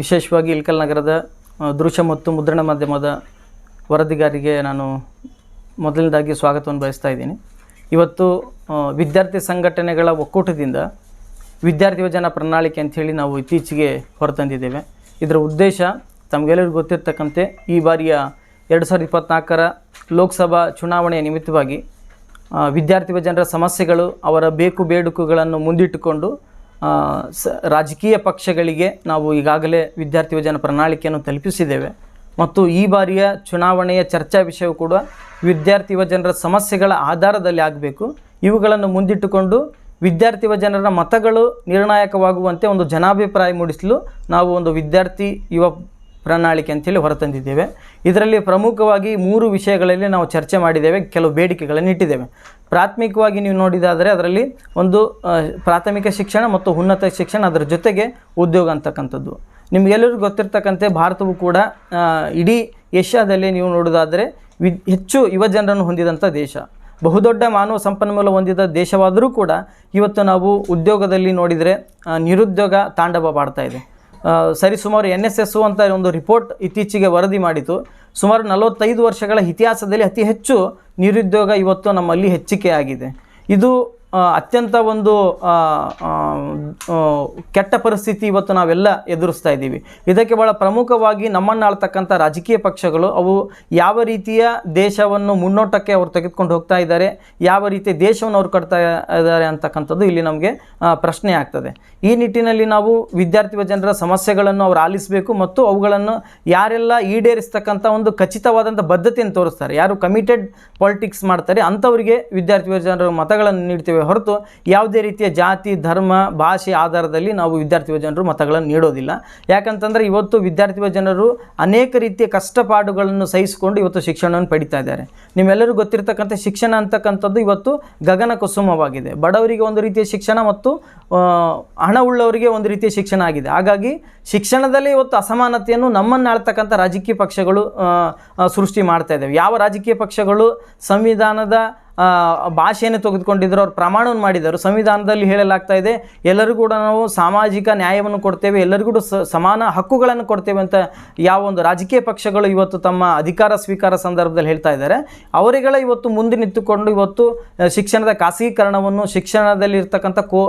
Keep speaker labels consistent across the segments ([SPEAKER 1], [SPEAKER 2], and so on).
[SPEAKER 1] ವಿಶೇಷವಾಗಿ ಇಲ್ಕಲ್ ನಗರದ ದೃಶ್ಯ ಮತ್ತು ಮುದ್ರಣ ಮಾಧ್ಯಮದ ವರದಿಗಾರಿಗೆ ನಾನು ಮೊದಲನೇದಾಗಿ ಸ್ವಾಗತವನ್ನು ಬಯಸ್ತಾ ಇದ್ದೀನಿ. ಇವತ್ತು ವಿದ್ಯಾರ್ಥಿ ಸಂಘಟನೆಗಳ ಒಕ್ಕೂಟದಿಂದ ವಿದ್ಯಾರ್ಥಿ ಯೋಜನಾ ಪ್ರಣಾಳಿಕೆ ಅಂಥೇಳಿ ನಾವು ಇತ್ತೀಚೆಗೆ ಹೊರತಂದಿದ್ದೇವೆ. ಇದರ ಉದ್ದೇಶ ತಮಗೆಲ್ಲರಿಗೂ ಗೊತ್ತಿರ್ತಕ್ಕಂತೆ, ಈ ಬಾರಿಯ ಎರಡು ಸಾವಿರದ ಇಪ್ಪತ್ತ್ನಾಲ್ಕರ ಲೋಕಸಭಾ ಚುನಾವಣೆಯ ನಿಮಿತ್ತವಾಗಿ ವಿದ್ಯಾರ್ಥಿ ಜನರ ಸಮಸ್ಯೆಗಳು, ಅವರ ಬೇಕು ಬೇಡುಕುಗಳನ್ನು ಮುಂದಿಟ್ಟುಕೊಂಡು ಸ, ರಾಜಕೀಯ ಪಕ್ಷಗಳಿಗೆ ನಾವು ಈಗಾಗಲೇ ವಿದ್ಯಾರ್ಥಿ ಯೋಜನೆ ಪ್ರಣಾಳಿಕೆಯನ್ನು ತಲುಪಿಸಿದ್ದೇವೆ. ಮತ್ತು ಈ ಬಾರಿಯ ಚುನಾವಣೆಯ ಚರ್ಚಾ ವಿಷಯವು ಕೂಡ ವಿದ್ಯಾರ್ಥಿ ಯುವಜನರ ಸಮಸ್ಯೆಗಳ ಆಧಾರದಲ್ಲಿ ಆಗಬೇಕು. ಇವುಗಳನ್ನು ಮುಂದಿಟ್ಟುಕೊಂಡು ವಿದ್ಯಾರ್ಥಿ ಯುವಜನರ ಮತಗಳು ನಿರ್ಣಾಯಕವಾಗುವಂತೆ ಒಂದು ಜನಾಭಿಪ್ರಾಯ ಮೂಡಿಸಲು ನಾವು ಒಂದು ವಿದ್ಯಾರ್ಥಿ ಯುವ ಪ್ರಣಾಳಿಕೆ ಅಂತೇಳಿ ಹೊರತಂದಿದ್ದೇವೆ. ಇದರಲ್ಲಿ ಪ್ರಮುಖವಾಗಿ ಮೂರು ವಿಷಯಗಳಲ್ಲಿ ನಾವು ಚರ್ಚೆ ಮಾಡಿದ್ದೇವೆ, ಕೆಲವು ಬೇಡಿಕೆಗಳನ್ನು ಇಟ್ಟಿದ್ದೇವೆ. ಪ್ರಾಥಮಿಕವಾಗಿ ನೀವು ನೋಡಿದಾದರೆ ಅದರಲ್ಲಿ ಒಂದು ಪ್ರಾಥಮಿಕ ಶಿಕ್ಷಣ ಮತ್ತು ಉನ್ನತ ಶಿಕ್ಷಣ ಅದರ ಜೊತೆಗೆ ಉದ್ಯೋಗ ಅಂತಕ್ಕಂಥದ್ದು. ನಿಮಗೆಲ್ಲರಿಗೂ ಗೊತ್ತಿರ್ತಕ್ಕಂತೆ ಭಾರತವು ಕೂಡ ಇಡೀ ಏಷ್ಯಾದಲ್ಲಿ ನೀವು ನೋಡೋದಾದರೆ ವಿ, ಹೆಚ್ಚು ಯುವಜನರನ್ನು ಹೊಂದಿದಂಥ ದೇಶ. ಬಹುದೊಡ್ಡ ಮಾನವ ಸಂಪನ್ಮೂಲ ಹೊಂದಿದ ದೇಶವಾದರೂ ಕೂಡ ಇವತ್ತು ನಾವು ಉದ್ಯೋಗದಲ್ಲಿ ನೋಡಿದರೆ ನಿರುದ್ಯೋಗ ತಾಂಡವ ಇದೆ. ಸರಿಸುಮಾರು ಎನ್ ಎಸ್ ಎಸ್ ಅಂತ ಒಂದು ರಿಪೋರ್ಟ್ ಇತ್ತೀಚೆಗೆ ವರದಿ ಮಾಡಿತು. ಸುಮಾರು ನಲವತ್ತೈದು ವರ್ಷಗಳ ಇತಿಹಾಸದಲ್ಲಿ ಅತಿ ಹೆಚ್ಚು ನಿರುದ್ಯೋಗ ಇವತ್ತು ನಮ್ಮಲ್ಲಿ ಹೆಚ್ಚಿಕೆ ಆಗಿದೆ. ಇದು ಅತ್ಯಂತ ಒಂದು ಕೆಟ್ಟ ಪರಿಸ್ಥಿತಿ ಇವತ್ತು ನಾವೆಲ್ಲ ಎದುರಿಸ್ತಾ ಇದ್ದೀವಿ. ಇದಕ್ಕೆ ಭಾಳ ಪ್ರಮುಖವಾಗಿ ನಮ್ಮನ್ನು ಆಳ್ತಕ್ಕಂಥ ರಾಜಕೀಯ ಪಕ್ಷಗಳು, ಅವು ಯಾವ ರೀತಿಯ ದೇಶವನ್ನು ಮುನ್ನೋಟಕ್ಕೆ ಅವರು ತೆಗೆದುಕೊಂಡು ಹೋಗ್ತಾ ಇದ್ದಾರೆ, ಯಾವ ರೀತಿ ದೇಶವನ್ನು ಅವ್ರು ಕಟ್ತಾ ಇದ್ದಾರೆ ಅಂತಕ್ಕಂಥದ್ದು ಇಲ್ಲಿ ನಮಗೆ ಪ್ರಶ್ನೆ ಆಗ್ತದೆ. ಈ ನಿಟ್ಟಿನಲ್ಲಿ ನಾವು ವಿದ್ಯಾರ್ಥಿ ಜನರ ಸಮಸ್ಯೆಗಳನ್ನು ಅವರು ಆಲಿಸಬೇಕು ಮತ್ತು ಅವುಗಳನ್ನು ಯಾರೆಲ್ಲ ಈಡೇರಿಸ್ತಕ್ಕಂಥ ಒಂದು ಖಚಿತವಾದಂಥ ಬದ್ಧತೆಯನ್ನು ತೋರಿಸ್ತಾರೆ. ಯಾರು ಕಮಿಟೆಡ್ ಪಾಲಿಟಿಕ್ಸ್ ಮಾಡ್ತಾರೆ, ಅಂಥವರಿಗೆ ವಿದ್ಯಾರ್ಥಿ ಜನರ ಮತಗಳನ್ನು ನೀಡ್ತೇವೆ. ಹೊರತು ಯಾವುದೇ ರೀತಿಯ ಜಾತಿ, ಧರ್ಮ, ಭಾಷೆ ಆಧಾರದಲ್ಲಿ ನಾವು ವಿದ್ಯಾರ್ಥಿ ಜನರು ಮತಗಳನ್ನು ನೀಡೋದಿಲ್ಲ. ಯಾಕಂತಂದರೆ ಇವತ್ತು ವಿದ್ಯಾರ್ಥಿ ಜನರು ಅನೇಕ ರೀತಿಯ ಕಷ್ಟಪಾಡುಗಳನ್ನು ಸಹಿಸಿಕೊಂಡು ಇವತ್ತು ಶಿಕ್ಷಣವನ್ನು ಪಡಿತಾ ಇದ್ದಾರೆ. ನಿಮ್ಮೆಲ್ಲರಿಗೂ ಗೊತ್ತಿರತಕ್ಕಂಥ ಶಿಕ್ಷಣ ಅಂತಕ್ಕಂಥದ್ದು ಇವತ್ತು ಗಗನ ಕುಸುಮವಾಗಿದೆ. ಬಡವರಿಗೆ ಒಂದು ರೀತಿಯ ಶಿಕ್ಷಣ ಮತ್ತು ಹಣ ಉಳ್ಳವರಿಗೆ ಒಂದು ರೀತಿಯ ಶಿಕ್ಷಣ ಆಗಿದೆ. ಹಾಗಾಗಿ ಶಿಕ್ಷಣದಲ್ಲಿ ಇವತ್ತು ಅಸಮಾನತೆಯನ್ನು ನಮ್ಮನ್ನು ಆಳ್ತಕ್ಕಂಥ ರಾಜಕೀಯ ಪಕ್ಷಗಳು ಸೃಷ್ಟಿ ಮಾಡ್ತಾ ಇದ್ದಾವೆ. ಯಾವ ರಾಜಕೀಯ ಪಕ್ಷಗಳು ಸಂವಿಧಾನದ ಭಾಷೆಯನ್ನು ತೆಗೆದುಕೊಂಡಿದ್ದರು ಅವ್ರು ಪ್ರಮಾಣವನ್ನು ಮಾಡಿದರು. ಸಂವಿಧಾನದಲ್ಲಿ ಹೇಳಲಾಗ್ತಾ ಇದೆ ಎಲ್ಲರಿಗೂ ಕೂಡ ನಾವು ಸಾಮಾಜಿಕ ನ್ಯಾಯವನ್ನು ಕೊಡ್ತೇವೆ ಎಲ್ಲರಿಗೂ ಕೂಡ ಸಮಾನ ಹಕ್ಕುಗಳನ್ನು ಕೊಡ್ತೇವೆ ಅಂತ ಯಾವ ಒಂದು ರಾಜಕೀಯ ಪಕ್ಷಗಳು ಇವತ್ತು ತಮ್ಮ ಅಧಿಕಾರ ಸ್ವೀಕಾರ ಸಂದರ್ಭದಲ್ಲಿ ಹೇಳ್ತಾ ಇದ್ದಾರೆ. ಅವರಿಗಳ ಇವತ್ತು ಮುಂದೆ ನಿಂತುಕೊಂಡು ಇವತ್ತು ಶಿಕ್ಷಣದ ಖಾಸಗೀಕರಣವನ್ನು ಶಿಕ್ಷಣದಲ್ಲಿ ಇರ್ತಕ್ಕಂಥ ಕೋ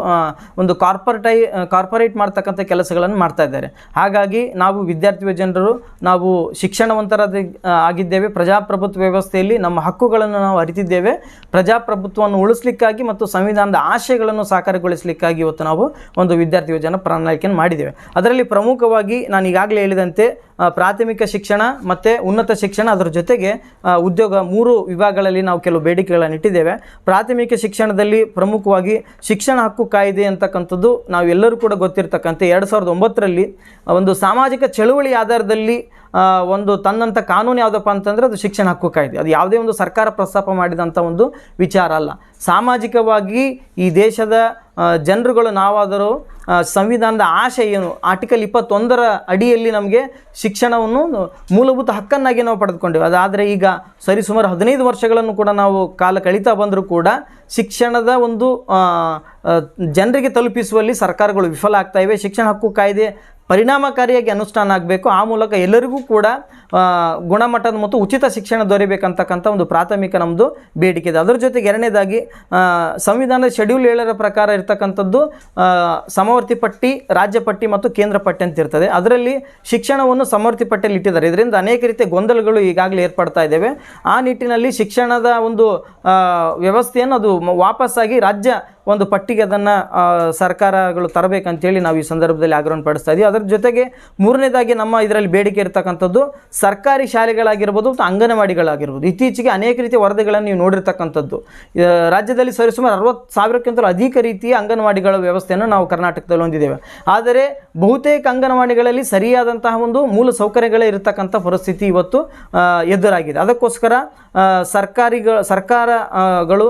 [SPEAKER 1] ಒಂದು ಕಾರ್ಪೊರೇಟೈ ಕಾರ್ಪೊರೇಟ್ ಮಾಡ್ತಕ್ಕಂಥ ಕೆಲಸಗಳನ್ನು ಮಾಡ್ತಾ ಇದ್ದಾರೆ. ಹಾಗಾಗಿ ನಾವು ವಿದ್ಯಾರ್ಥಿ ಜನರು, ನಾವು ಶಿಕ್ಷಣವಂತರ ಆಗಿದ್ದೇವೆ, ಪ್ರಜಾಪ್ರಭುತ್ವ ವ್ಯವಸ್ಥೆಯಲ್ಲಿ ನಮ್ಮ ಹಕ್ಕುಗಳನ್ನು ನಾವು ಅರಿತಿದ್ದೇವೆ. ಪ್ರಜಾಪ್ರಭುತ್ವವನ್ನು ಉಳಿಸ್ಲಿಕ್ಕಾಗಿ ಮತ್ತು ಸಂವಿಧಾನದ ಆಶಯಗಳನ್ನು ಸಾಕಾರಗೊಳಿಸಲಿಕ್ಕಾಗಿ ಇವತ್ತು ನಾವು ಒಂದು ವಿದ್ಯಾರ್ಥಿ ಯೋಜನೆ ಪ್ರಣಾಳಿಕೆಯನ್ನು ಮಾಡಿದ್ದೇವೆ. ಅದರಲ್ಲಿ ಪ್ರಮುಖವಾಗಿ ನಾನು ಈಗಾಗಲೇ ಹೇಳಿದಂತೆ ಪ್ರಾಥಮಿಕ ಶಿಕ್ಷಣ ಮತ್ತು ಉನ್ನತ ಶಿಕ್ಷಣ ಅದರ ಜೊತೆಗೆ ಉದ್ಯೋಗ ಮೂರು ವಿಭಾಗಗಳಲ್ಲಿ ನಾವು ಕೆಲವು ಬೇಡಿಕೆಗಳನ್ನು ಇಟ್ಟಿದ್ದೇವೆ. ಪ್ರಾಥಮಿಕ ಶಿಕ್ಷಣದಲ್ಲಿ ಪ್ರಮುಖವಾಗಿ ಶಿಕ್ಷಣ ಹಕ್ಕು ಕಾಯ್ದೆ ಅಂತಕ್ಕಂಥದ್ದು ನಾವೆಲ್ಲರೂ ಕೂಡ ಗೊತ್ತಿರತಕ್ಕಂಥ ಎರಡು ಸಾವಿರದ ಒಂಬತ್ತರಲ್ಲಿ ಒಂದು ಸಾಮಾಜಿಕ ಚಳುವಳಿ ಆಧಾರದಲ್ಲಿ ಒಂದು ತನ್ನಂಥ ಕಾನೂನು ಯಾವುದಪ್ಪ ಅಂತಂದರೆ ಅದು ಶಿಕ್ಷಣ ಹಕ್ಕು ಕಾಯ್ದೆ ಅದು ಯಾವುದೇ ಒಂದು ಸರ್ಕಾರ ಪ್ರಸ್ತಾಪ ಮಾಡಿದಂಥ ಒಂದು ವಿಚಾರ ಅಲ್ಲ. ಸಾಮಾಜಿಕವಾಗಿ ಈ ದೇಶದ ಜನರುಗಳು ನಾವಾದರೂ ಸಂವಿಧಾನದ ಆಶೆ ಏನು? ಆರ್ಟಿಕಲ್ ಇಪ್ಪತ್ತೊಂದರ ಅಡಿಯಲ್ಲಿ ನಮಗೆ ಶಿಕ್ಷಣವನ್ನು ಮೂಲಭೂತ ಹಕ್ಕನ್ನಾಗಿ ನಾವು ಪಡೆದುಕೊಂಡೆವು. ಅದಾದರೆ ಈಗ ಸರಿಸುಮಾರು ಹದಿನೈದು ವರ್ಷಗಳನ್ನು ಕೂಡ ನಾವು ಕಾಲ ಕಳೀತಾ ಬಂದರೂ ಕೂಡ ಶಿಕ್ಷಣದ ಒಂದು ಜನರಿಗೆ ತಲುಪಿಸುವಲ್ಲಿ ಸರ್ಕಾರಗಳು ವಿಫಲ ಆಗ್ತಾ ಇವೆ. ಶಿಕ್ಷಣ ಹಕ್ಕು ಕಾಯ್ದೆ ಪರಿಣಾಮಕಾರಿಯಾಗಿ ಅನುಷ್ಠಾನ ಆಗಬೇಕು. ಆ ಮೂಲಕ ಎಲ್ಲರಿಗೂ ಕೂಡ ಗುಣಮಟ್ಟದ ಮತ್ತು ಉಚಿತ ಶಿಕ್ಷಣ ದೊರೆಯಬೇಕಂತಕ್ಕಂಥ ಒಂದು ಪ್ರಾಥಮಿಕ ನಮ್ಮದು ಬೇಡಿಕೆ ಇದೆ. ಅದರ ಜೊತೆಗೆ ಎರಡನೇದಾಗಿ ಸಂವಿಧಾನದ ಶೆಡ್ಯೂಲ್ ಏಳರ ಪ್ರಕಾರ ಇರ್ತಕ್ಕಂಥದ್ದು ಸಮವರ್ತಿ ಪಟ್ಟಿ, ರಾಜ್ಯ ಪಟ್ಟಿ ಮತ್ತು ಕೇಂದ್ರ ಪಟ್ಟಿ ಅಂತ ಇರ್ತದೆ. ಅದರಲ್ಲಿ ಶಿಕ್ಷಣವನ್ನು ಸಮವರ್ತಿ ಪಟ್ಟಿಯಲ್ಲಿ ಇಟ್ಟಿದ್ದಾರೆ. ಇದರಿಂದ ಅನೇಕ ರೀತಿಯ ಗೊಂದಲಗಳು ಈಗಾಗಲೇ ಏರ್ಪಡ್ತಾ ಇದ್ದಾವೆ. ಆ ನಿಟ್ಟಿನಲ್ಲಿ ಶಿಕ್ಷಣದ ಒಂದು ವ್ಯವಸ್ಥೆಯನ್ನು ಅದು ವಾಪಸ್ಸಾಗಿ ರಾಜ್ಯ ಒಂದು ಪಟ್ಟಿಗೆ ಅದನ್ನು ಸರ್ಕಾರಗಳು ತರಬೇಕಂತೇಳಿ ನಾವು ಈ ಸಂದರ್ಭದಲ್ಲಿ ಆಗ್ರಹವನ್ನು ಪಡಿಸ್ತಾ ಇದ್ದೀವಿ ಅದರ ಜೊತೆಗೆ ಮೂರನೇದಾಗಿ ನಮ್ಮ ಇದರಲ್ಲಿ ಬೇಡಿಕೆ ಇರತಕ್ಕಂಥದ್ದು ಸರ್ಕಾರಿ ಶಾಲೆಗಳಾಗಿರ್ಬೋದು ಮತ್ತು ಅಂಗನವಾಡಿಗಳಾಗಿರ್ಬೋದು. ಇತ್ತೀಚೆಗೆ ಅನೇಕ ರೀತಿಯ ವರದಿಗಳನ್ನು ನೀವು ನೋಡಿರ್ತಕ್ಕಂಥದ್ದು. ರಾಜ್ಯದಲ್ಲಿ ಸರಿಸುಮಾರು ಅರವತ್ತು ಸಾವಿರಕ್ಕಿಂತಲೂ ಅಧಿಕ ರೀತಿಯ ಅಂಗನವಾಡಿಗಳ ವ್ಯವಸ್ಥೆಯನ್ನು ನಾವು ಕರ್ನಾಟಕದಲ್ಲಿ ಹೊಂದಿದ್ದೇವೆ. ಆದರೆ ಬಹುತೇಕ ಅಂಗನವಾಡಿಗಳಲ್ಲಿ ಸರಿಯಾದಂತಹ ಒಂದು ಮೂಲ ಸೌಕರ್ಯಗಳೇ ಇರತಕ್ಕಂಥ ಪರಿಸ್ಥಿತಿ ಇವತ್ತು ಎದುರಾಗಿದೆ. ಅದಕ್ಕೋಸ್ಕರ ಸರ್ಕಾರಿಗಳು ಸರ್ಕಾರಿಗಳ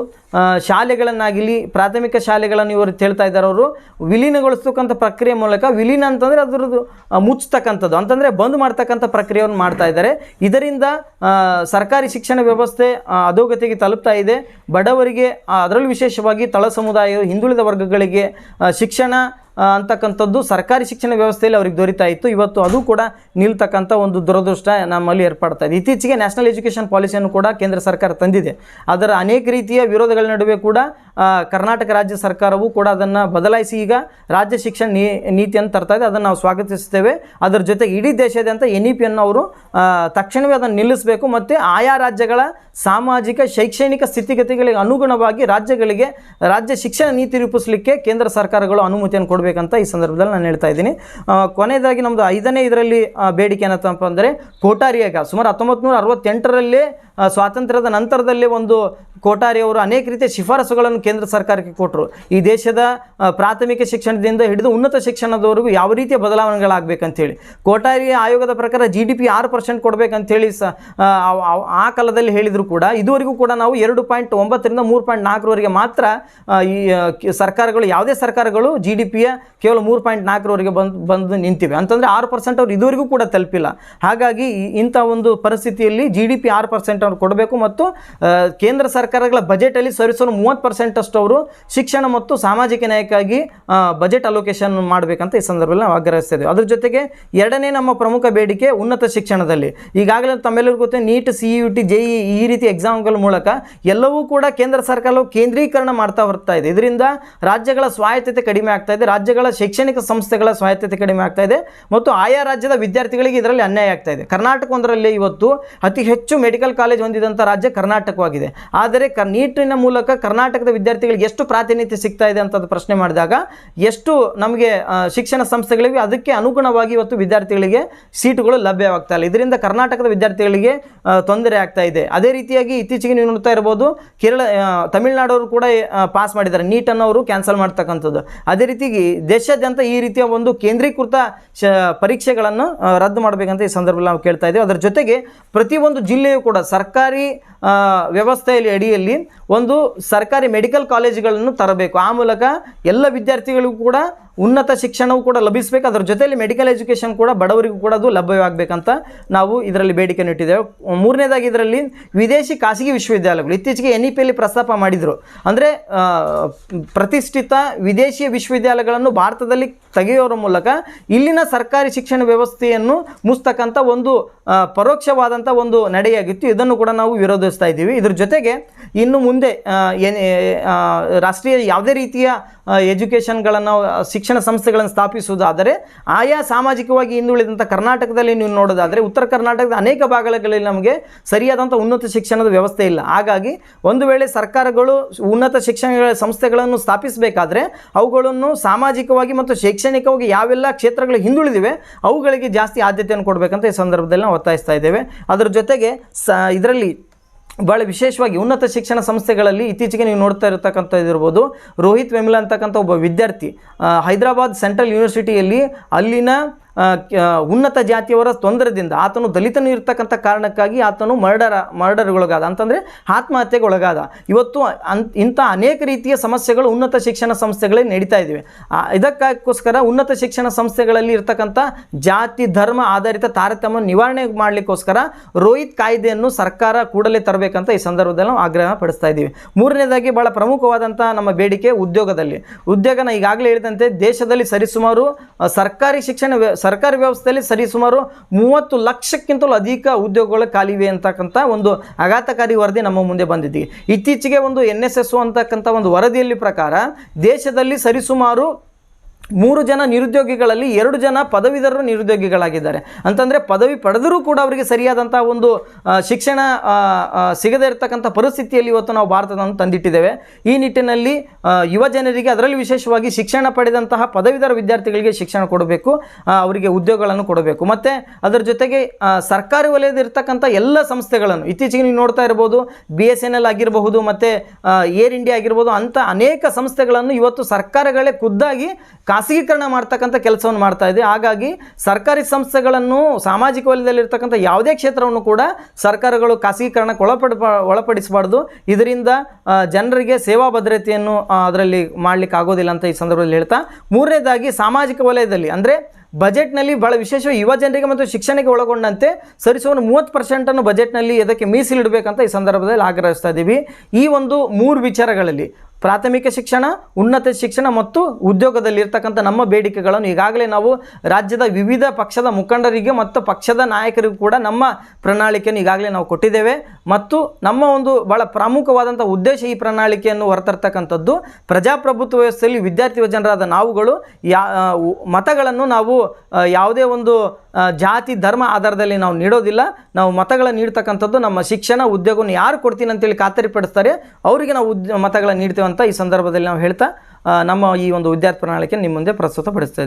[SPEAKER 1] ಶಾಲೆಗಳನ್ನಾಗಲಿ, ಪ್ರಾಥಮಿಕ ಶಾಲೆಗಳನ್ನು ಇವರು ಹೇಳ್ತಾ ಇದ್ದಾರೆ ಅವರು, ವಿಲೀನಗೊಳಿಸ್ತಕ್ಕಂಥ ಪ್ರಕ್ರಿಯೆ ಮೂಲಕ ವಿಲೀನ ಅಂತಂದರೆ ಅದರದ್ದು ಮುಚ್ಚತಕ್ಕಂಥದ್ದು, ಅಂತಂದರೆ ಬಂದ್ ಮಾಡ್ತಕ್ಕಂಥ ಪ್ರಕ್ರಿಯೆಯನ್ನು ಮಾಡ್ತಾ ಇದ್ದಾರೆ. ಇದರಿಂದ ಸರ್ಕಾರಿ ಶಿಕ್ಷಣ ವ್ಯವಸ್ಥೆ ಅಧೋಗತಿಗೆ ತಲುಪ್ತಾ ಇದೆ. ಬಡವರಿಗೆ ಅದರಲ್ಲೂ ವಿಶೇಷವಾಗಿ ತಳ ಸಮುದಾಯ ಹಿಂದುಳಿದ ವರ್ಗಗಳಿಗೆ ಶಿಕ್ಷಣ ಅಂತಕ್ಕಂಥದ್ದು ಸರ್ಕಾರಿ ಶಿಕ್ಷಣ ವ್ಯವಸ್ಥೆಯಲ್ಲಿ ಅವ್ರಿಗೆ ದೊರೀತಾ ಇತ್ತು. ಇವತ್ತು ಅದು ಕೂಡ ನಿಲ್ತಕ್ಕಂಥ ಒಂದು ದುರದೃಷ್ಟ ನಮ್ಮಲ್ಲಿ ಏರ್ಪಡ್ತಾ ಇದೆ. ಇತ್ತೀಚೆಗೆ ನ್ಯಾಷನಲ್ ಎಜುಕೇಷನ್ ಪಾಲಿಸಿಯನ್ನು ಕೂಡ ಕೇಂದ್ರ ಸರ್ಕಾರ ತಂದಿದೆ. ಅದರ ಅನೇಕ ರೀತಿಯ ವಿರೋಧಗಳ ನಡುವೆ ಕೂಡ ಕರ್ನಾಟಕ ರಾಜ್ಯ ಸರ್ಕಾರವು ಕೂಡ ಅದನ್ನು ಬದಲಾಯಿಸಿ ಈಗ ರಾಜ್ಯ ಶಿಕ್ಷಣ ನೀತಿಯನ್ನು ತರ್ತಾ ಇದೆ. ಅದನ್ನು ನಾವು ಸ್ವಾಗತಿಸ್ತೇವೆ ಅದರ ಜೊತೆಗೆ ಇಡೀ ದೇಶಾದ್ಯಂತ ಎನ್ ಇ ಪಿಯನ್ನು ಅವರು ತಕ್ಷಣವೇ ಅದನ್ನು ನಿಲ್ಲಿಸಬೇಕು ಮತ್ತು ಆಯಾ ರಾಜ್ಯಗಳ ಸಾಮಾಜಿಕ, ಶೈಕ್ಷಣಿಕ ಸ್ಥಿತಿಗತಿಗಳಿಗೆ ಅನುಗುಣವಾಗಿ ರಾಜ್ಯಗಳಿಗೆ, ರಾಜ್ಯ ಶಿಕ್ಷಣ ನೀತಿ ರೂಪಿಸಲಿಕ್ಕೆ ಕೇಂದ್ರ ಸರ್ಕಾರಗಳು ಅನುಮತಿಯನ್ನು ಕೊಡಬೇಕಂತ ಈ ಸಂದರ್ಭದಲ್ಲಿ ನಾನು ಹೇಳ್ತಾ ಇದ್ದೀನಿ. ಕೊನೆಯದಾಗಿ ನಮ್ಮದು ಐದನೇ ಇದರಲ್ಲಿ ಬೇಡಿಕೆ ಏನತ್ತಪ್ಪ ಅಂದರೆ ಕೋಟಾರಿಯಾಗ, ಸುಮಾರು ಹತ್ತೊಂಬತ್ತು ನೂರ ಅರವತ್ತೆಂಟರಲ್ಲೇ ಸ್ವಾತಂತ್ರ್ಯದ ನಂತರದಲ್ಲಿ ಒಂದು ಕೋಟಾರಿಯವರು ಅನೇಕ ರೀತಿಯ ಶಿಫಾರಸುಗಳನ್ನು ಕೇಂದ್ರ ಸರ್ಕಾರಕ್ಕೆ ಕೊಟ್ಟರು ಈ ದೇಶದ ಪ್ರಾಥಮಿಕ ಶಿಕ್ಷಣದಿಂದ ಹಿಡಿದು ಉನ್ನತ ಶಿಕ್ಷಣದವರೆಗೂ ಯಾವ ರೀತಿಯ ಬದಲಾವಣೆಗಳಾಗಬೇಕಂತೇಳಿ. ಕೋಟಾರಿ ಆಯೋಗದ ಪ್ರಕಾರ ಜಿ ಡಿ ಪಿ ಆರು ಪರ್ಸೆಂಟ್ ಕೊಡಬೇಕಂತೇಳಿ ಸ, ಆ ಕಾಲದಲ್ಲಿ ಹೇಳಿದರೂ ಕೂಡ. ಇದುವರೆಗೂ ಕೂಡ ನಾವು ಎರಡು ಪಾಯಿಂಟ್ ಒಂಬತ್ತರಿಂದ ಮೂರು ಪಾಯಿಂಟ್ ನಾಲ್ಕರವರೆಗೆ ಮಾತ್ರ ಈ ಸರ್ಕಾರಗಳು, ಯಾವುದೇ ಸರ್ಕಾರಗಳು ಜಿ ಡಿ ಪಿಯ ಕೇವಲ ಮೂರು ಪಾಯಿಂಟ್ ನಾಲ್ಕರವರೆಗೆ ಬಂದು ಬಂದು ನಿಂತಿವೆ. ಅಂತಂದರೆ ಆರು ಪರ್ಸೆಂಟ್ ಅವ್ರು ಇದುವರೆಗೂ ಕೂಡ ತಲುಪಿಲ್ಲ. ಹಾಗಾಗಿ ಇಂಥ ಒಂದು ಪರಿಸ್ಥಿತಿಯಲ್ಲಿ ಜಿ ಡಿ ಪಿ ಆರು ಪರ್ಸೆಂಟ್ ಅವ್ರು ಕೊಡಬೇಕು ಮತ್ತು ಕೇಂದ್ರ ಸರ್ಕಾರಗಳ ಬಜೆಟಲ್ಲಿ ಸರಿಸಲು ಮೂವತ್ತು ಪರ್ಸೆಂಟ್ ಅಷ್ಟು ಅವರು ಶಿಕ್ಷಣ ಮತ್ತು ಸಾಮಾಜಿಕ ನ್ಯಾಯಕ್ಕಾಗಿ ಬಜೆಟ್ ಅಲೋಕೇಶನ್ ಮಾಡಬೇಕಂತ ಈ ಸಂದರ್ಭದಲ್ಲಿ ನಾವು ಆಗ್ರಹಿಸ್ತೇವೆ ಅದ್ರ ಜೊತೆಗೆ ಎರಡನೇ ನಮ್ಮ ಪ್ರಮುಖ ಬೇಡಿಕೆ ಉನ್ನತ ಶಿಕ್ಷಣದಲ್ಲಿ. ಈಗಾಗಲೇ ತಮ್ಮೆಲ್ಲರಿಗೂ ಗೊತ್ತೆ, NEET C U T J ಈ ರೀತಿ ಎಕ್ಸಾಮ್ಗಳ ಮೂಲಕ ಎಲ್ಲವೂ ಕೂಡ ಕೇಂದ್ರ ಸರ್ಕಾರವು ಕೇಂದ್ರೀಕರಣ ಮಾಡ್ತಾ ಬರ್ತಾ ಇದೆ. ಇದರಿಂದ ರಾಜ್ಯಗಳ ಸ್ವಾಯತ್ತತೆ ಕಡಿಮೆ ಆಗ್ತಾ ಇದೆ. ರಾಜ್ಯಗಳ ಶೈಕ್ಷಣಿಕ ಸಂಸ್ಥೆಗಳ ಸ್ವಾಯತ್ತತೆ ಕಡಿಮೆ ಆಗ್ತಾ ಇದೆ ಮತ್ತು ಆಯಾ ರಾಜ್ಯದ ವಿದ್ಯಾರ್ಥಿಗಳಿಗೆ ಇದರಲ್ಲಿ ಅನ್ಯಾಯ ಆಗ್ತಾ ಇದೆ. ಕರ್ನಾಟಕ ಒಂದರಲ್ಲಿ ಇವತ್ತು ಅತಿ ಹೆಚ್ಚು ಮೆಡಿಕಲ್ ಕಾಲೇಜ್ ಹೊಂದಿದಂಥ ರಾಜ್ಯ ಕರ್ನಾಟಕವಾಗಿದೆ. ಆದರೆ ಕ ನೀಟಿನ ಮೂಲಕ ಕರ್ನಾಟಕದ ವಿದ್ಯಾರ್ಥಿಗಳಿಗೆ ಎಷ್ಟು ಪ್ರಾತಿನಿಧ್ಯ ಸಿಗ್ತಾ ಇದೆ ಅಂತ ಪ್ರಶ್ನೆ ಮಾಡಿದಾಗ, ಎಷ್ಟು ನಮಗೆ ಶಿಕ್ಷಣ ಸಂಸ್ಥೆಗಳಿವೆ, ಅದಕ್ಕೆ ಅನುಗುಣವಾಗಿ ಇವತ್ತು ವಿದ್ಯಾರ್ಥಿಗಳಿಗೆ ಸೀಟುಗಳು ಲಭ್ಯವಾಗ್ತಾ ಇಲ್ಲ. ಇದರಿಂದ ಕರ್ನಾಟಕದ ವಿದ್ಯಾರ್ಥಿಗಳಿಗೆ ತೊಂದರೆ ಆಗ್ತಾ ಇದೆ. ಅದೇ ರೀತಿಯಾಗಿ ಇತ್ತೀಚೆಗೆ ನೀವು ನೋಡ್ತಾ ಇರ್ಬೋದು ಕೇರಳ ತಮಿಳುನಾಡವರು ಕೂಡ ಪಾಸ್ ಮಾಡಿದ್ದಾರೆ. ನೀಟನ್ನು ಅವರು ಕ್ಯಾನ್ಸಲ್ ಮಾಡ್ತಕ್ಕಂಥದ್ದು. ಅದೇ ರೀತಿ ದೇಶಾದ್ಯಂತ ಈ ರೀತಿಯ ಒಂದು ಕೇಂದ್ರೀಕೃತ ಶ ಪರೀಕ್ಷೆಗಳನ್ನು ರದ್ದು ಮಾಡಬೇಕಂತ ಈ ಸಂದರ್ಭದಲ್ಲಿ ನಾವು ಕೇಳ್ತಾ ಇದ್ದೀವಿ. ಅದರ ಜೊತೆಗೆ ಪ್ರತಿಯೊಂದು ಜಿಲ್ಲೆಯೂ ಕೂಡ ಸರ್ಕಾರಿ ವ್ಯವಸ್ಥೆಯಲ್ಲಿ ಅಡಿಯಲ್ಲಿ ಒಂದು ಸರ್ಕಾರಿ ಮೆಡಿಕಲ್ ಕಾಲೇಜುಗಳನ್ನು ತರಬೇಕು. ಆ ಮೂಲಕ ಎಲ್ಲ ವಿದ್ಯಾರ್ಥಿಗಳಿಗೂ ಕೂಡ ಉನ್ನತ ಶಿಕ್ಷಣವು ಕೂಡ ಲಭಿಸಬೇಕು. ಅದರ ಜೊತೆಯಲ್ಲಿ ಮೆಡಿಕಲ್ ಎಜುಕೇಷನ್ ಕೂಡ ಬಡವರಿಗೂ ಕೂಡ ಅದು ಲಭ್ಯವಾಗಬೇಕಂತ ನಾವು ಇದರಲ್ಲಿ ಬೇಡಿಕೆ ಇಟ್ಟಿದ್ದೇವೆ. ಮೂರನೇದಾಗಿ ಇದರಲ್ಲಿ ವಿದೇಶಿ ಖಾಸಗಿ ವಿಶ್ವವಿದ್ಯಾಲಯಗಳು. ಇತ್ತೀಚೆಗೆ ಎನ್ ಇ ಪಿಯಲ್ಲಿ ಪ್ರಸ್ತಾಪ ಮಾಡಿದರು. ಅಂದರೆ ಪ್ರತಿಷ್ಠಿತ ವಿದೇಶಿಯ ವಿಶ್ವವಿದ್ಯಾಲಯಗಳನ್ನು ಭಾರತದಲ್ಲಿ ತೆಗೆಯೋರ ಮೂಲಕ ಇಲ್ಲಿನ ಸರ್ಕಾರಿ ಶಿಕ್ಷಣ ವ್ಯವಸ್ಥೆಯನ್ನು ಮುಸ್ತಕ್ಕಂಥ ಒಂದು ಪರೋಕ್ಷವಾದಂಥ ಒಂದು ನಡೆಯಾಗಿತ್ತು. ಇದನ್ನು ಕೂಡ ನಾವು ವಿರೋಧಿಸ್ತಾ ಇದ್ದೀವಿ. ಇದ್ರ ಜೊತೆಗೆ ಇನ್ನು ಮುಂದೆ ರಾಷ್ಟ್ರೀಯ ಯಾವುದೇ ರೀತಿಯ ಎಜುಕೇಷನ್ಗಳನ್ನು ಶಿಕ್ಷಣ ಸಂಸ್ಥೆಗಳನ್ನು ಸ್ಥಾಪಿಸುವುದಾದರೆ ಆಯಾ ಸಾಮಾಜಿಕವಾಗಿ ಹಿಂದುಳಿದಂಥ ಕರ್ನಾಟಕದಲ್ಲಿ ನೀವು ನೋಡೋದಾದರೆ ಉತ್ತರ ಕರ್ನಾಟಕದ ಅನೇಕ ಭಾಗಗಳಲ್ಲಿ ನಮಗೆ ಸರಿಯಾದಂಥ ಉನ್ನತ ಶಿಕ್ಷಣದ ವ್ಯವಸ್ಥೆ ಇಲ್ಲ. ಹಾಗಾಗಿ ಒಂದು ವೇಳೆ ಸರ್ಕಾರಗಳು ಉನ್ನತ ಶಿಕ್ಷಣ ಸಂಸ್ಥೆಗಳನ್ನು ಸ್ಥಾಪಿಸಬೇಕಾದ್ರೆ ಅವುಗಳನ್ನು ಸಾಮಾಜಿಕವಾಗಿ ಮತ್ತು ಶೈಕ್ಷಣಿಕವಾಗಿ ಯಾವೆಲ್ಲ ಕ್ಷೇತ್ರಗಳು ಹಿಂದುಳಿದಿವೆ ಅವುಗಳಿಗೆ ಜಾಸ್ತಿ ಆದ್ಯತೆಯನ್ನು ಕೊಡಬೇಕಂತ ಈ ಸಂದರ್ಭದಲ್ಲಿ ನಾವು ಒತ್ತಾಯಿಸ್ತಾ ಇದ್ದೇವೆ. ಅದರ ಜೊತೆಗೆ ಸ ಇದರಲ್ಲಿ ಭಾಳ ವಿಶೇಷವಾಗಿ ಉನ್ನತ ಶಿಕ್ಷಣ ಸಂಸ್ಥೆಗಳಲ್ಲಿ ಇತ್ತೀಚೆಗೆ ನೀವು ನೋಡ್ತಾ ಇರತಕ್ಕಂಥದ್ದಿರ್ಬೋದು. ರೋಹಿತ್ ವೆಮ್ಲಾ ಅಂತಕ್ಕಂಥ ಒಬ್ಬ ವಿದ್ಯಾರ್ಥಿ ಹೈದರಾಬಾದ್ ಸೆಂಟ್ರಲ್ ಯೂನಿವರ್ಸಿಟಿಯಲ್ಲಿ ಅಲ್ಲಿನ ಉನ್ನತ ಜಾತಿಯವರ ತೊಂದರೆದಿಂದ ಆತನು ದಲಿತನು ಇರತಕ್ಕಂಥ ಕಾರಣಕ್ಕಾಗಿ ಆತನು ಮರ್ಡರ, ಮರ್ಡರ್ಗೊಳಗಾದ. ಅಂತಂದರೆ ಆತ್ಮಹತ್ಯೆಗೆ ಒಳಗಾದ ಇವತ್ತು ಅನ್ ಇಂಥ ಅನೇಕ ರೀತಿಯ ಸಮಸ್ಯೆಗಳು ಉನ್ನತ ಶಿಕ್ಷಣ ಸಂಸ್ಥೆಗಳೇ ನಡೀತಾ ಇದ್ದೀವಿ ಇದಕ್ಕೋಸ್ಕರ ಉನ್ನತ ಶಿಕ್ಷಣ ಸಂಸ್ಥೆಗಳಲ್ಲಿ ಇರ್ತಕ್ಕಂಥ ಜಾತಿ, ಧರ್ಮ ಆಧಾರಿತ ತಾರತಮ್ಯ ನಿವಾರಣೆ ಮಾಡಲಿಕ್ಕೋಸ್ಕರ ರೋಹಿತ್ ಕಾಯ್ದೆಯನ್ನು ಸರ್ಕಾರ ಕೂಡಲೇ ತರಬೇಕಂತ ಈ ಸಂದರ್ಭದಲ್ಲಿ ನಾವು ಆಗ್ರಹ ಪಡಿಸ್ತಾ ಇದ್ದೀವಿ. ಮೂರನೇದಾಗಿ ಭಾಳ ಪ್ರಮುಖವಾದಂಥ ನಮ್ಮ ಬೇಡಿಕೆ ಉದ್ಯೋಗದಲ್ಲಿ. ಉದ್ಯೋಗನ ಈಗಾಗಲೇ ಹೇಳಿದಂತೆ ದೇಶದಲ್ಲಿ ಸರಿಸುಮಾರು ಸರ್ಕಾರಿ ಶಿಕ್ಷಣ ಸರ್ಕಾರಿ ವ್ಯವಸ್ಥೆಯಲ್ಲಿ ಸರಿಸುಮಾರು ಮೂವತ್ತು ಲಕ್ಷಕ್ಕಿಂತಲೂ ಅಧಿಕ ಉದ್ಯೋಗಗಳು ಖಾಲಿವೆ ಅಂತಕ್ಕಂಥ ಒಂದು ಆಘಾತಕಾರಿ ವರದಿ ನಮ್ಮ ಮುಂದೆ ಬಂದಿದೆ. ಇತ್ತೀಚೆಗೆ ಒಂದು ಎನ್ ಎಸ್ ಒಂದು ವರದಿಯಲ್ಲಿ ಪ್ರಕಾರ ದೇಶದಲ್ಲಿ ಸರಿಸುಮಾರು ಮೂರು ಜನ ನಿರುದ್ಯೋಗಿಗಳಲ್ಲಿ ಎರಡು ಜನ ಪದವೀಧರರು ನಿರುದ್ಯೋಗಿಗಳಾಗಿದ್ದಾರೆ. ಅಂತಂದರೆ ಪದವಿ ಪಡೆದರೂ ಕೂಡ ಅವರಿಗೆ ಸರಿಯಾದಂಥ ಒಂದು ಶಿಕ್ಷಣ ಸಿಗದೇ ಇರತಕ್ಕಂಥ ಪರಿಸ್ಥಿತಿಯಲ್ಲಿ ಇವತ್ತು ನಾವು ಭಾರತದನ್ನು ತಂದಿಟ್ಟಿದ್ದೇವೆ. ಈ ನಿಟ್ಟಿನಲ್ಲಿ ಯುವ ಜನರಿಗೆ ಅದರಲ್ಲಿ ವಿಶೇಷವಾಗಿ ಶಿಕ್ಷಣ ಪಡೆದಂತಹ ಪದವೀಧರ ವಿದ್ಯಾರ್ಥಿಗಳಿಗೆ ಶಿಕ್ಷಣ ಕೊಡಬೇಕು ಅವರಿಗೆ ಉದ್ಯೋಗಗಳನ್ನು ಕೊಡಬೇಕು. ಮತ್ತು ಅದರ ಜೊತೆಗೆ ಸರ್ಕಾರಿ ವಲಯದ ಇರತಕ್ಕಂಥ ಎಲ್ಲ ಸಂಸ್ಥೆಗಳನ್ನು, ಇತ್ತೀಚೆಗೆ ನೀವು ನೋಡ್ತಾ ಇರ್ಬೋದು ಬಿ ಎಸ್ ಎನ್ ಎಲ್ ಆಗಿರಬಹುದು, ಮತ್ತು ಏರ್ ಇಂಡಿಯಾ ಆಗಿರ್ಬೋದು ಅಂಥ ಅನೇಕ ಸಂಸ್ಥೆಗಳನ್ನು ಇವತ್ತು ಸರ್ಕಾರಗಳೇ ಖುದ್ದಾಗಿ ಖಾಸಗೀಕರಣ ಮಾಡ್ತಕ್ಕಂಥ ಕೆಲಸವನ್ನು ಮಾಡ್ತಾ ಇದೆ. ಹಾಗಾಗಿ ಸರ್ಕಾರಿ ಸಂಸ್ಥೆಗಳನ್ನು ಸಾಮಾಜಿಕ ವಲಯದಲ್ಲಿರ್ತಕ್ಕಂಥ ಯಾವುದೇ ಕ್ಷೇತ್ರವನ್ನು ಕೂಡ ಸರ್ಕಾರಗಳು ಖಾಸಗೀಕರಣಕ್ಕೆ ಒಳಪಡ ಒಳಪಡಿಸಬಾರ್ದು. ಇದರಿಂದ ಜನರಿಗೆ ಸೇವಾ ಭದ್ರತೆಯನ್ನು ಅದರಲ್ಲಿ ಮಾಡಲಿಕ್ಕೆ ಆಗೋದಿಲ್ಲ ಅಂತ ಈ ಸಂದರ್ಭದಲ್ಲಿ ಹೇಳ್ತಾ, ಮೂರನೇದಾಗಿ ಸಾಮಾಜಿಕ ವಲಯದಲ್ಲಿ, ಅಂದರೆ ಬಜೆಟ್ನಲ್ಲಿ ಭಾಳ ವಿಶೇಷವಾಗಿ ಯುವ ಜನರಿಗೆ ಮತ್ತು ಶಿಕ್ಷಣಕ್ಕೆ ಒಳಗೊಂಡಂತೆ ಸರಿಸುವ ಮೂವತ್ತು ಪರ್ಸೆಂಟನ್ನು ಬಜೆಟ್ನಲ್ಲಿ ಇದಕ್ಕೆ ಮೀಸಲಿಡಬೇಕಂತ ಈ ಸಂದರ್ಭದಲ್ಲಿ ಆಗ್ರಹಿಸ್ತಾ ಇದ್ದೀವಿ. ಈ ಒಂದು ಮೂರು ವಿಚಾರಗಳಲ್ಲಿ ಪ್ರಾಥಮಿಕ ಶಿಕ್ಷಣ, ಉನ್ನತ ಶಿಕ್ಷಣ ಮತ್ತು ಉದ್ಯೋಗದಲ್ಲಿ ಇರ್ತಕ್ಕಂಥ ನಮ್ಮ ಬೇಡಿಕೆಗಳನ್ನು ಈಗಾಗಲೇ ನಾವು ರಾಜ್ಯದ ವಿವಿಧ ಪಕ್ಷದ ಮುಖಂಡರಿಗೆ ಮತ್ತು ಪಕ್ಷದ ನಾಯಕರಿಗೂ ಕೂಡ ನಮ್ಮ ಪ್ರಣಾಳಿಕೆಯನ್ನು ಈಗಾಗಲೇ ನಾವು ಕೊಟ್ಟಿದ್ದೇವೆ. ಮತ್ತು ನಮ್ಮ ಒಂದು ಭಾಳ ಪ್ರಮುಖವಾದಂಥ ಉದ್ದೇಶ ಈ ಪ್ರಣಾಳಿಕೆಯನ್ನು ಹೊರತರ್ತಕ್ಕಂಥದ್ದು, ಪ್ರಜಾಪ್ರಭುತ್ವ ವ್ಯವಸ್ಥೆಯಲ್ಲಿ ವಿದ್ಯಾರ್ಥಿ ಜನರಾದ ನಾವುಗಳು, ಯಾ, ಮತಗಳನ್ನು ನಾವು ಯಾವುದೇ ಒಂದು ಜಾತಿ, ಧರ್ಮ ಆಧಾರದಲ್ಲಿ ನಾವು ನೀಡೋದಿಲ್ಲ. ನಾವು ಮತಗಳನ್ನು ನೀಡ್ತಕ್ಕಂಥದ್ದು ನಮ್ಮ ಶಿಕ್ಷಣ, ಉದ್ಯೋಗವನ್ನು ಯಾರು ಕೊಡ್ತೀನಿ ಅಂತೇಳಿ ಖಾತರಿಪಡಿಸ್ತಾರೆ ಅವರಿಗೆ ನಾವು ಉದ್, ಮತಗಳನ್ನು ನೀಡ್ತೇವೆ ಅಂತ ಈ ಸಂದರ್ಭದಲ್ಲಿ ನಾವು ಹೇಳ್ತಾ ನಮ್ಮ ಈ ಒಂದು ವಿದ್ಯಾರ್ಥಿ ಪ್ರಣಾಳಿಕೆ ನಿಮ್ಮ ಮುಂದೆ ಪ್ರಸ್ತುತಪಡಿಸ್ತಾ